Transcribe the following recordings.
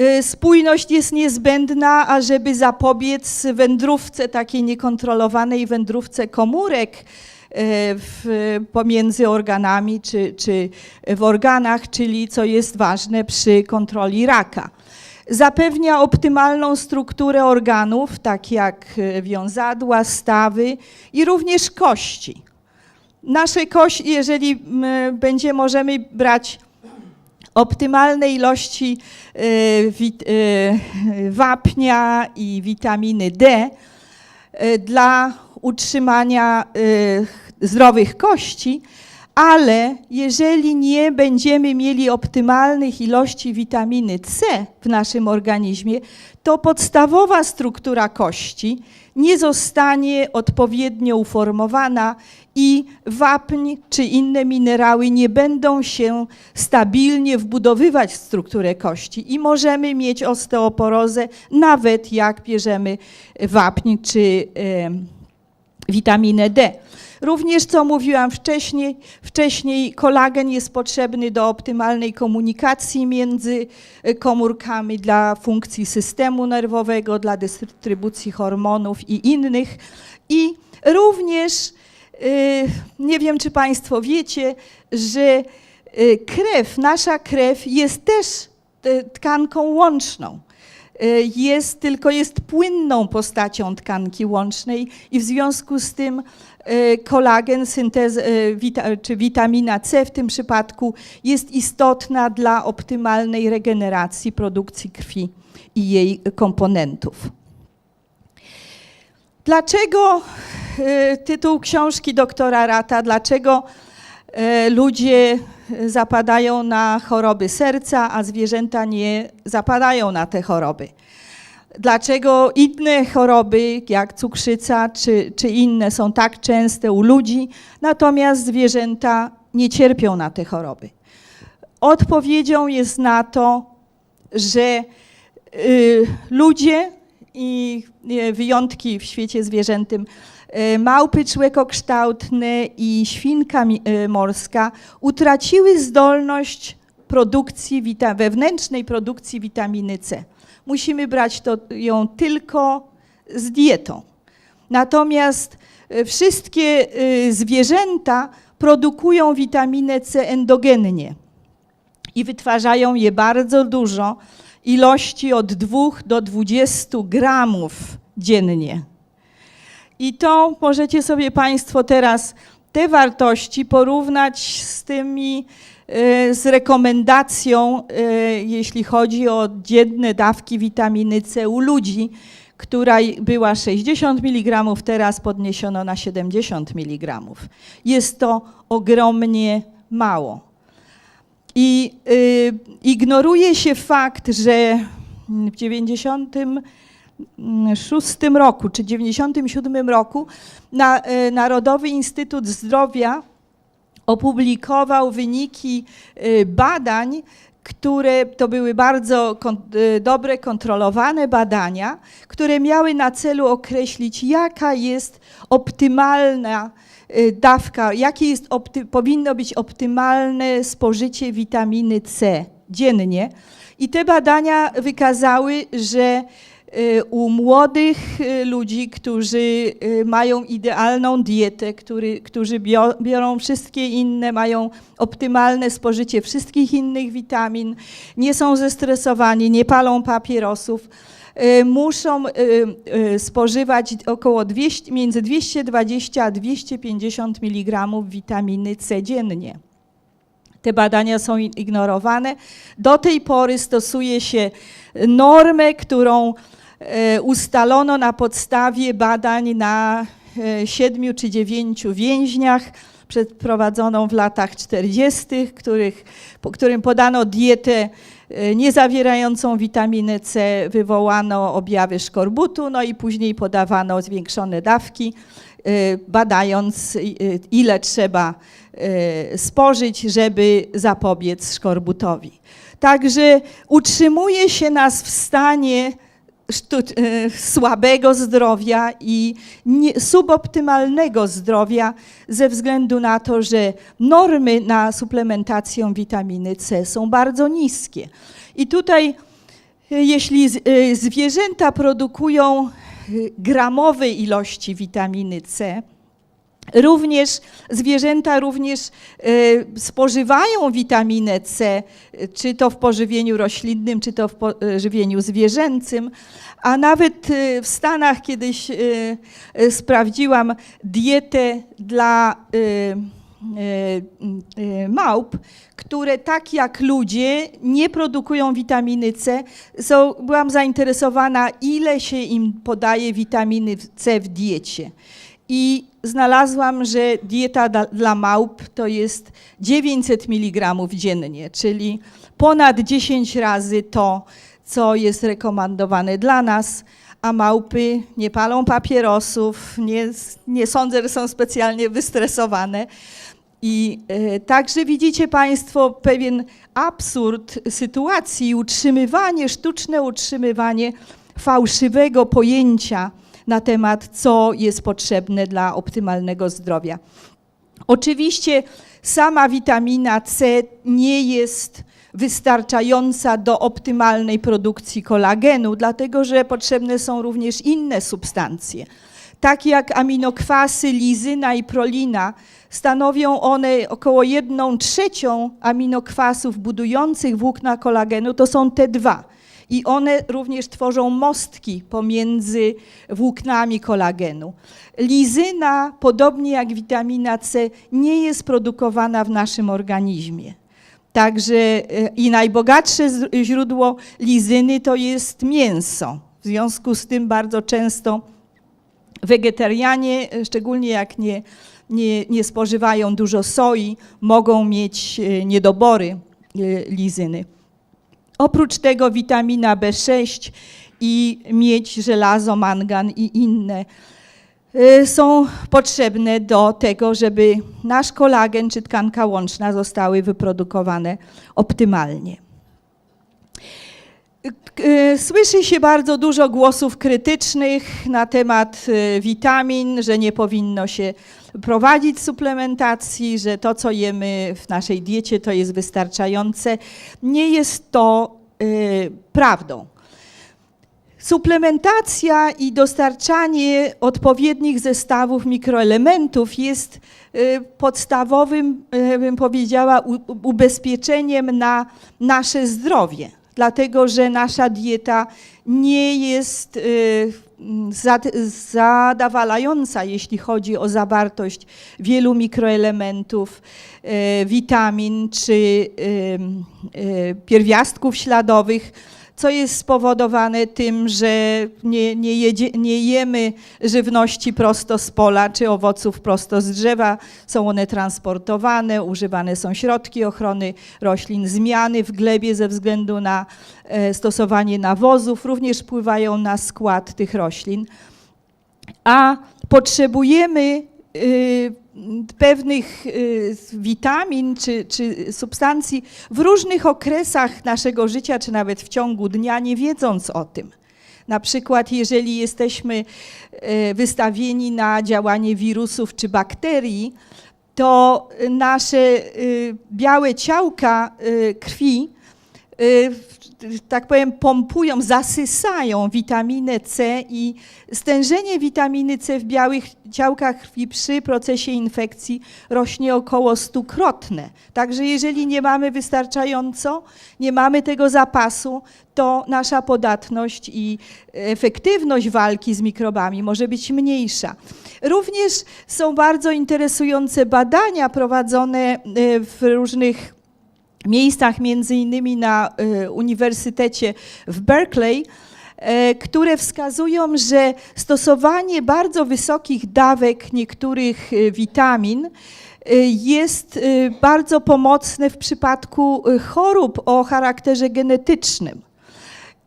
Y, Spójność jest niezbędna, ażeby zapobiec wędrówce, takiej niekontrolowanej wędrówce komórek y, w, pomiędzy organami czy, czy w organach, czyli co jest ważne przy kontroli raka. Zapewnia optymalną strukturę organów, tak jak y, wiązadła, stawy i również kości. Nasze kości, jeżeli będzie, możemy brać optymalne ilości y, wit, y, wapnia i witaminy D y, dla utrzymania y, zdrowych kości, ale jeżeli nie będziemy mieli optymalnych ilości witaminy C w naszym organizmie, to podstawowa struktura kości nie zostanie odpowiednio uformowana i wapń czy inne minerały nie będą się stabilnie wbudowywać w strukturę kości i możemy mieć osteoporozę nawet jak bierzemy wapń czy em, witaminę D. Również, co mówiłam wcześniej, wcześniej, kolagen jest potrzebny do optymalnej komunikacji między e, komórkami dla funkcji systemu nerwowego, dla dystrybucji hormonów i innych. I również, e, nie wiem czy Państwo wiecie, że e, krew, nasza krew jest też tkanką łączną jest, tylko jest płynną postacią tkanki łącznej i w związku z tym e, kolagen, syntez, e, wita, czy witamina C w tym przypadku jest istotna dla optymalnej regeneracji produkcji krwi i jej komponentów. Dlaczego e, tytuł książki doktora Rata, dlaczego e, ludzie zapadają na choroby serca, a zwierzęta nie zapadają na te choroby? Dlaczego inne choroby, jak cukrzyca czy, czy inne, są tak częste u ludzi, natomiast zwierzęta nie cierpią na te choroby? Odpowiedzią jest na to, że y, ludzie i y, wyjątki w świecie zwierzętym, małpy człekokształtne i świnka y, morska utraciły zdolność produkcji, wewnętrznej produkcji witaminy C. Musimy brać to, ją tylko z dietą. Natomiast y, wszystkie zwierzęta produkują witaminę C endogennie i wytwarzają je bardzo dużo, ilości od 2 do 20 gramów dziennie. I to możecie sobie Państwo teraz te wartości porównać z tymi, e, z rekomendacją, e, jeśli chodzi o dzienne dawki witaminy C u ludzi, która była 60 mg, teraz podniesiono na 70 mg. Jest to ogromnie mało. I y, ignoruje się fakt, że w 96 roku czy 97 roku na, y, Narodowy Instytut Zdrowia opublikował wyniki y, badań, które to były bardzo kon, y, dobre, kontrolowane badania, które miały na celu określić, jaka jest optymalna dawka, jakie jest opty, powinno być optymalne spożycie witaminy C dziennie. I te badania wykazały, że u młodych y, ludzi, którzy y, mają idealną dietę, który, którzy bio- biorą wszystkie inne, mają optymalne spożycie wszystkich innych witamin, nie są zestresowani, nie palą papierosów, y, muszą y, y, spożywać około 200, między 220 a 250 mg witaminy C dziennie. Te badania są ignorowane. Do tej pory stosuje się normę, którą ustalono na podstawie badań na e, siedmiu czy dziewięciu więźniach, przeprowadzoną w latach 40., których, po którym podano dietę e, niezawierającą witaminę C, wywołano objawy szkorbutu, no i później podawano zwiększone dawki, e, badając e, ile trzeba e, spożyć, żeby zapobiec szkorbutowi. Także utrzymuje się nas w stanie e, słabego zdrowia i suboptymalnego zdrowia ze względu na to, że normy na suplementację witaminy C są bardzo niskie. I tutaj Jeśli z- y, zwierzęta produkują gramowe ilości witaminy C, Również zwierzęta również y, spożywają witaminę C, czy to w pożywieniu roślinnym, czy to w pożywieniu zwierzęcym. A nawet y, w Stanach kiedyś y, sprawdziłam dietę dla małp, które tak jak ludzie nie produkują witaminy C. So, byłam zainteresowana, ile się im podaje witaminy C w diecie. I znalazłam, że dieta dla małp to jest 900 mg dziennie, czyli ponad 10 razy to, co jest rekomendowane dla nas, a małpy nie palą papierosów, nie, nie sądzę, że są specjalnie wystresowane. I e, także widzicie Państwo pewien absurd sytuacji, utrzymywanie, sztuczne utrzymywanie fałszywego pojęcia na temat, co jest potrzebne dla optymalnego zdrowia. Oczywiście sama witamina C nie jest wystarczająca do optymalnej produkcji kolagenu, dlatego że potrzebne są również inne substancje. Tak jak aminokwasy lizyna i prolina, stanowią one około 1 trzecią aminokwasów budujących włókna kolagenu, to są te dwa. I one również tworzą mostki pomiędzy włóknami kolagenu. Lizyna, podobnie jak witamina C, nie jest produkowana w naszym organizmie. Także e, i najbogatsze źródło lizyny to jest mięso. W związku z tym bardzo często wegetarianie, e, szczególnie jak nie, nie, nie spożywają dużo soi, mogą mieć e, niedobory lizyny. Oprócz tego witamina B6 i miedź, żelazo, mangan i inne y, są potrzebne do tego, żeby nasz kolagen czy tkanka łączna zostały wyprodukowane optymalnie. Y, Słyszy się bardzo dużo głosów krytycznych na temat y, witamin, że nie powinno się prowadzić suplementacji, że to, co jemy w naszej diecie, to jest wystarczające. Nie jest to y, prawdą. Suplementacja i dostarczanie odpowiednich zestawów mikroelementów jest y, podstawowym, bym powiedziała, ubezpieczeniem na nasze zdrowie, dlatego że nasza dieta nie jest y, zad- zadawalająca, jeśli chodzi o zawartość wielu mikroelementów, y, witamin czy y, pierwiastków śladowych co jest spowodowane tym, że nie, nie, jedzie, nie jemy żywności prosto z pola czy owoców prosto z drzewa. Są one transportowane, używane są środki ochrony roślin, zmiany w glebie ze względu na e, stosowanie nawozów również wpływają na skład tych roślin. A potrzebujemy y, pewnych y, witamin czy, czy substancji w różnych okresach naszego życia, czy nawet w ciągu dnia, nie wiedząc o tym. Na przykład, jeżeli jesteśmy e, wystawieni na działanie wirusów czy bakterii, to nasze y, białe ciałka y, krwi y, tak powiem, pompują, zasysają witaminę C i stężenie witaminy C w białych ciałkach krwi przy procesie infekcji rośnie około stukrotne. Także jeżeli nie mamy wystarczająco, nie mamy tego zapasu, to nasza podatność i efektywność walki z mikrobami może być mniejsza. Również są bardzo interesujące badania prowadzone y, w różnych miejscach, między innymi na y, Uniwersytecie w Berkeley, e, które wskazują, że stosowanie bardzo wysokich dawek niektórych y, witamin y, jest bardzo pomocne w przypadku chorób o charakterze genetycznym.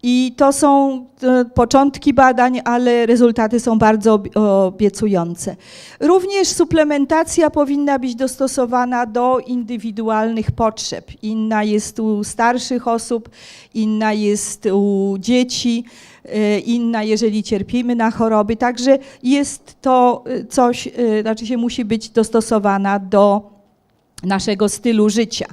I to są e, początki badań, ale rezultaty są bardzo ob- obiecujące. Również suplementacja powinna być dostosowana do indywidualnych potrzeb. Inna jest u starszych osób, inna jest u dzieci, e, inna jeżeli cierpimy na choroby. Także jest to e, coś, znaczy się musi być dostosowana do naszego stylu życia.